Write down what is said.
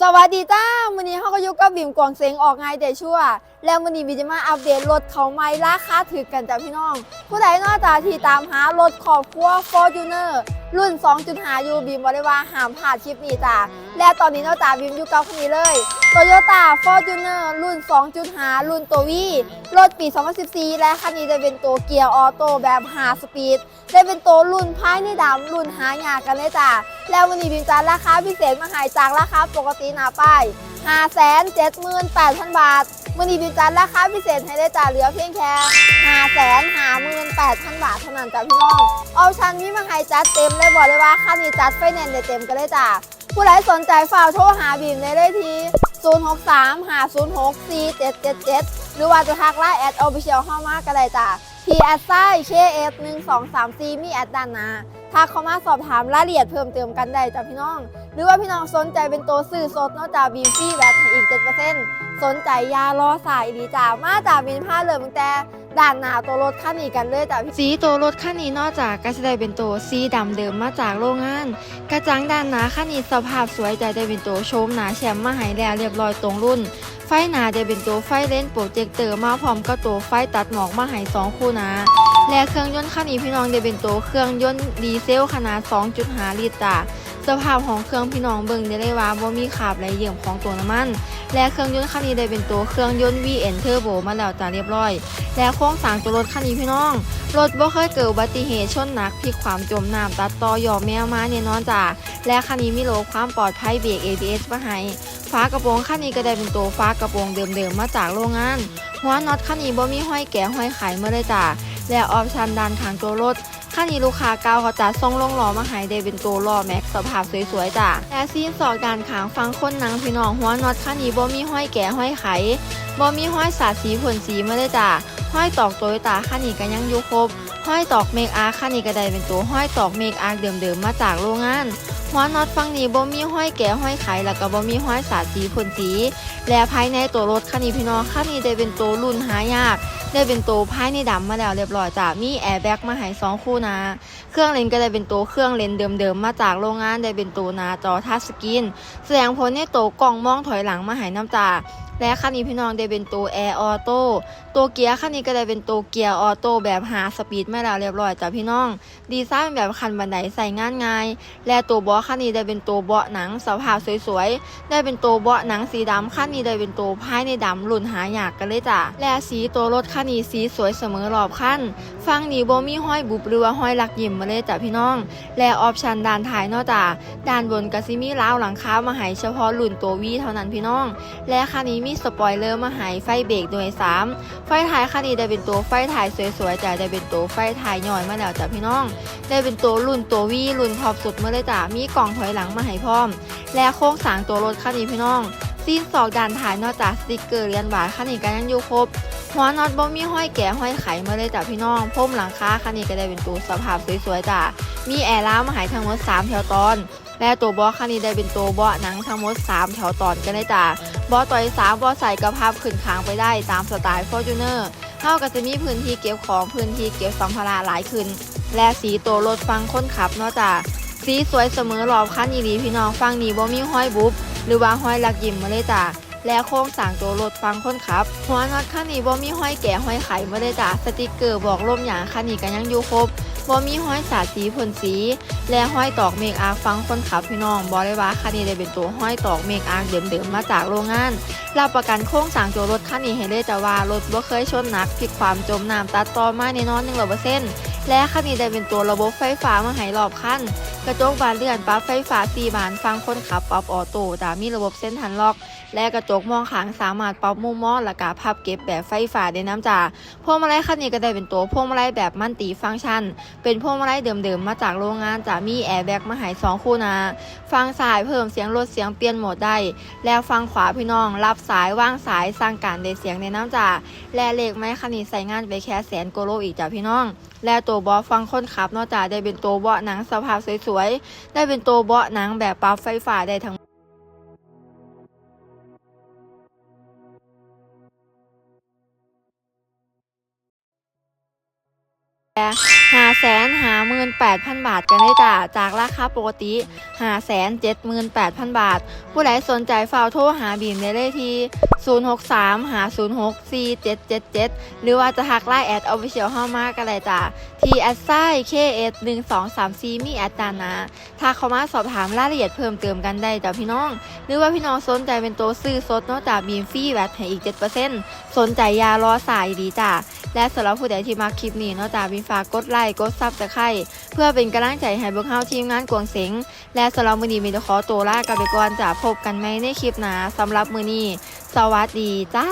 สวัสดีจ้าวันนี้เขาก็ยุกกับบิ่มกวางเสียงออกไงแต่ชั่ว แล้ววันนี้บิมจะมาอัปเดตรถเขาไม่ราคาถือกันจ้ะพี่น้อง ผู้ใดนอกจากที่ตามหารถขอบครัว Fortuner รุ่น 2.5ยูบิมบอกได้ว่าห้ามพลาดคลิปนี้จ้ะและตอนนี้นอกจากบิมอยู่กับคันนี้เลย Toyota Fortuner รุ่น 2.5 รุ่นตัววีรถปี 2014 และคันนี้จะเป็นตัวเกียร์ออโต้แบบ 5 สปีดได้เป็นตัวรุ่นภายในดำรุ่นหายากกันเลยจ้ะแล้ววันนี้บิมจานราคาพิเศษมาหายจากราคาปกติหนาป้าย 578,000 บาทวันนี้บิมจานราคาพิเศษให้ได้จ่าเหลือเพียงแค่558,000 บาทเท่านั้นจ้ะพี่น้องออปชั่นมีมาให้จัดเต็มเลยบอกเลยว่าค่านี้จัดไฟแนนซ์ได้เต็มกันเลยจ้ะผู้ใดสนใจฝากโทรหาบีมได้เลยที่063 506 4777 หรือว่าจะทักไลน์แอดออฟฟิเชียลเข้ามาก็ได้จ้ะที่แอดไซน์เคเอฟหนึ่งสองสามสี่มีแอดด้านหน้าทักเข้ามาสอบถามรายละเอียดเพิ่มเติมกันได้จ้ะพี่น้อง หรือว่าพี่น้องสนใจเป็นตัวสื่อสดนอกจากบีฟรีแบตให้อีก 7%สนใจยารอสายดีจ้ามาจากบินผ้าเหลยตั้งแต่ด่านหนาตัวรถคันนี้กันเลยจ้ะสีตัวรถคันนี้นอกจากก็จะได้เป็นตัวสีดำเดิมมาจากโรงงาน กระจังด้านหนาคันนี้สภาพสวยใจได้เป็นตัวโชมหนาแชมป์มาให้แล้วเรียบร้อยตรงรุ่น ไฟหนาได้เป็นตัวไฟเลนส์โปรเจคเตอร์มาพร้อมกับตัวไฟตัดหมอกมาให้สองคู่นาและเครื่องยนต์คันนี้พี่น้องได้เป็นตัวเครื่องยนต์ดีเซลขนาด 2.5 ลิตรจ้ะ สภาพของเครื่องพี่น้องเบิ่งได้เลยว่าบ่มีขาบไหลเยี่ยมของตัวน้ำมัน และเครื่องยนต์คันนี้ได้เป็นตัวเครื่องยนต์ VN Turbo มาแล้วจ้ะเรียบร้อย และโครงสร้างตัวรถคันนี้พี่น้อง รถบ่เคยเกิดอุบัติเหตุชนหนักพลิกความจมน้ำตัดต่อยอมแมวมาเนี่ยนอนจ้ะและคันนี้มีโลความปลอดภัยเบรก ABS มาให้ฝากระโปรงคันนี้ก็ได้เป็นตัวฟ้ากระโปรงเดิมๆมาจากโรงงานหัวน็อตคันนี้บ่มีห้อยแก่ห้อยไขมาเลยจ้ะและออปชันด้านข้างตัวรถ คันนี้ลูกค้าเก่าเขาจัดทรงลงล้อมาให้ได้เป็นตัวล้อแม็กสภาพสวยๆจ้ะและซีนสอกด้านข้างฟังคนนังพี่น้องหัวน็อตคันนี้บ่มีห้อยแก่ห้อยไขบ่มีห้อยสาดสีผลสีมาเลยจ้ะห้อยตอกโตโยต้าคันนี้ก็ยังอยู่ครบห้อยตอกเมกอาร์คันนี้ก็ได้เป็นตัวห้อยตอกเมกอาร์เดิมๆมาจากโรงงานหัวน็อตฝั่งนี้บ่มีห้อยแก่ห้อยไขแล้วก็บ่มีห้อยสาดสีพ่นสี และภายในตัวรถคันนี้พี่น้องคันนี้ได้เป็นตัวรุ่นหายาก ได้เป็นตัวภายในดำมาแล้วเรียบร้อยจ้ะมีแอร์แบ็กมาให้สองคู่นะเครื่องเลนก็ได้เป็นตัวเครื่องเลนเดิมๆมาจากโรงงานได้เป็นตัวหน้าจอทัชสกรีนแสดงผลในตัวกล้องมองถอยหลังมาให้น้ำจ้าและคันนี้พี่น้องได้เป็นตัวแอร์ออโต้ตัวเกียร์คันนี้ก็ได้เป็นตัวเกียร์ออโต้แบบหาสปีดมาแล้วเรียบร้อยจ้ะพี่น้อง ดีไซน์เป็นแบบคันบันไดใส่งานง่าย และตัวเบาะคันนี้ได้เป็นตัวเบาะหนังสภาพสวยๆ ได้เป็นตัวเบาะหนังสีดำคันนี้ได้เป็นตัวภายในดำรุ่นหายากกันเลยจ้ะ และสีตัวรถคันนี้สีสวยเสมอรอบคันฟังนี้บ่มีห้อยบุบหรือว่าห้อยหลักยิ้มมาเลยจ้ะพี่น้อง และออปชันด้านท้ายเนอกจากด้านบนก็สิมีราวหลังคามาให้เฉพาะรุ่นตัววีเท่านั้นพี่น้อง และคันนี้มีสปอยเลอร์มาให้ไฟเบรกด้วยสามไฟท้ายคันนี้ได้เป็นตัวไฟท้ายสวยๆจ้ะได้เป็นตัวไฟท้ายย่อยมาแล้วจ้ะพี่น้อง ได้เป็นตัวรุ่นตัววีรุ่นท็อปสุดเมื่อเลยจ้ะมีกล่องถอยหลังมาให้พร้อม และโครงสร้างตัวรถคันนี้พี่น้องซีนสอกด้านท้ายนอกจากสติกเกอร์เรียนบาทคันนี้ก็ยังอยู่ครบหัวน็อตบ่มีห้อยแก่ห้อยไขมาเลยจ้ะพี่น้องพุ่มหลังคาคันนี้ก็ได้เป็นตัวสภาพสวยๆจ้ะมีแอร์ล้าวมาให้ทั้งหมด3แถวตอน และตัวบาะคันนี้ได้เป็นตัวบาะหนังทั้งหมด 3 แถวตอนกันเลยจ้ะบาะต่อยสามบาะใส่กระพับขึ้นค้างไปได้ตามสไตล์ Fortuner เท่ากับจะมีพื้นที่เก็บของพื้นที่เก็บสัมภาระหลายขึ้น และสีตัวรถฟังค้นขับเนาะจ้ะสีสวยเสมอรอบคันอีหลีพี่น้องฟังนี้บ่มีห้อยบุบหรือว่าห้อยลักยิ้มมาเลยจ้ะและโครงสร้างตัวรถฟังคนขับ หัวน็อตคันนี้บ่มีห้อยแก่ห้อยไขมาเลยจ้ะสติกเกอร์บอกลมอย่างคันนี้ก็ยังอยู่ครบ บ่มีห้อยสาสีพ่นสี และห้อยตอกเมกอาร์ฟังคนขับพี่น้องบอกเลยว่าคันนี้ได้เป็นตัวห้อยตอกเมกอาร์เดิมๆมาจากโรงงานรับประกันโครงสางตัวรถคันนี้ให้เลยจ้ะว่ารถบ่เคยชนหนักพลิกความจมน้ำตัดต่อมาแน่นอน100%และคันนี้ได้เป็นตัวระบบไฟฟ้ามาให้รอบคันกระจกบานเลื่อนปรับไฟฟ้า4บานฟังคนขับปรับออโต้จ้ะมีระบบเส้นทันล็อก และกระจกมองข้างสามารถปรับมุมมองและกาพับเก็บแบบไฟฟ้าได้น้ำจ่าพวงมาลัยคันนี้ก็ได้เป็นตัวพวงมาลัยแบบมันติฟังก์ชัน เป็นพวงมาลัยเดิมๆมาจากโรงงานจะมีแอร์แบ็กมาให้สองคู่นาฟังซ้ายเพิ่มเสียงลดเสียงเปลี่ยนโหมดได้ แล้วฟังขวาพี่น้อง รับสายว่างสายสร้างการได้เสียงในน้ำจ่าและเลขไม้คันนี้ใส่งานไปแค่แสนโกโลอีกจ้ะพี่น้องและตัวเบาะฟังคนขับนอกจากได้เป็นตัวเบาะหนังสภาพสวยๆ ได้เป็นตัวเบาะหนังแบบปรับไฟฟ้าได้ทั้ง และ หาแสนหาหมื่นแปดพันบาทกันได้จ้าจากราคาปกติหาแสนเจ็ดหมื่นแปดพันบาท ผู้ใดสนใจฝากโทรหาบีมได้เลยที่063หา06 4777หรือว่าจะทักไลน์แอดออฟฟิเชียลเข้ามากันเลยจ้าที่แอดไซ KS 1 2 3 4มีแอดดานนะถ้าเขามาสอบถามรายละเอียดเพิ่มเติมกันได้จ้าพี่น้อง หรือว่าพี่น้องสนใจเป็นตัวซื้อสดเนอกจากบีมฟรีแวตให้อีก7%สนใจยารอสายดีจ้าและสำหรับผู้ใดที่มาคลิปนี้เนอกจากบีมฝากกดไลค์กดซับสไครต์เพื่อเป็นกำลังใจให้พวกเฮาทีมงานกวงเสงและสำหรับมือนี้มีตะขอตัวลากันไปก่อนจะพบกันไหมในคลิปหน้าสำหรับมือนี้ สวัสดีจ้า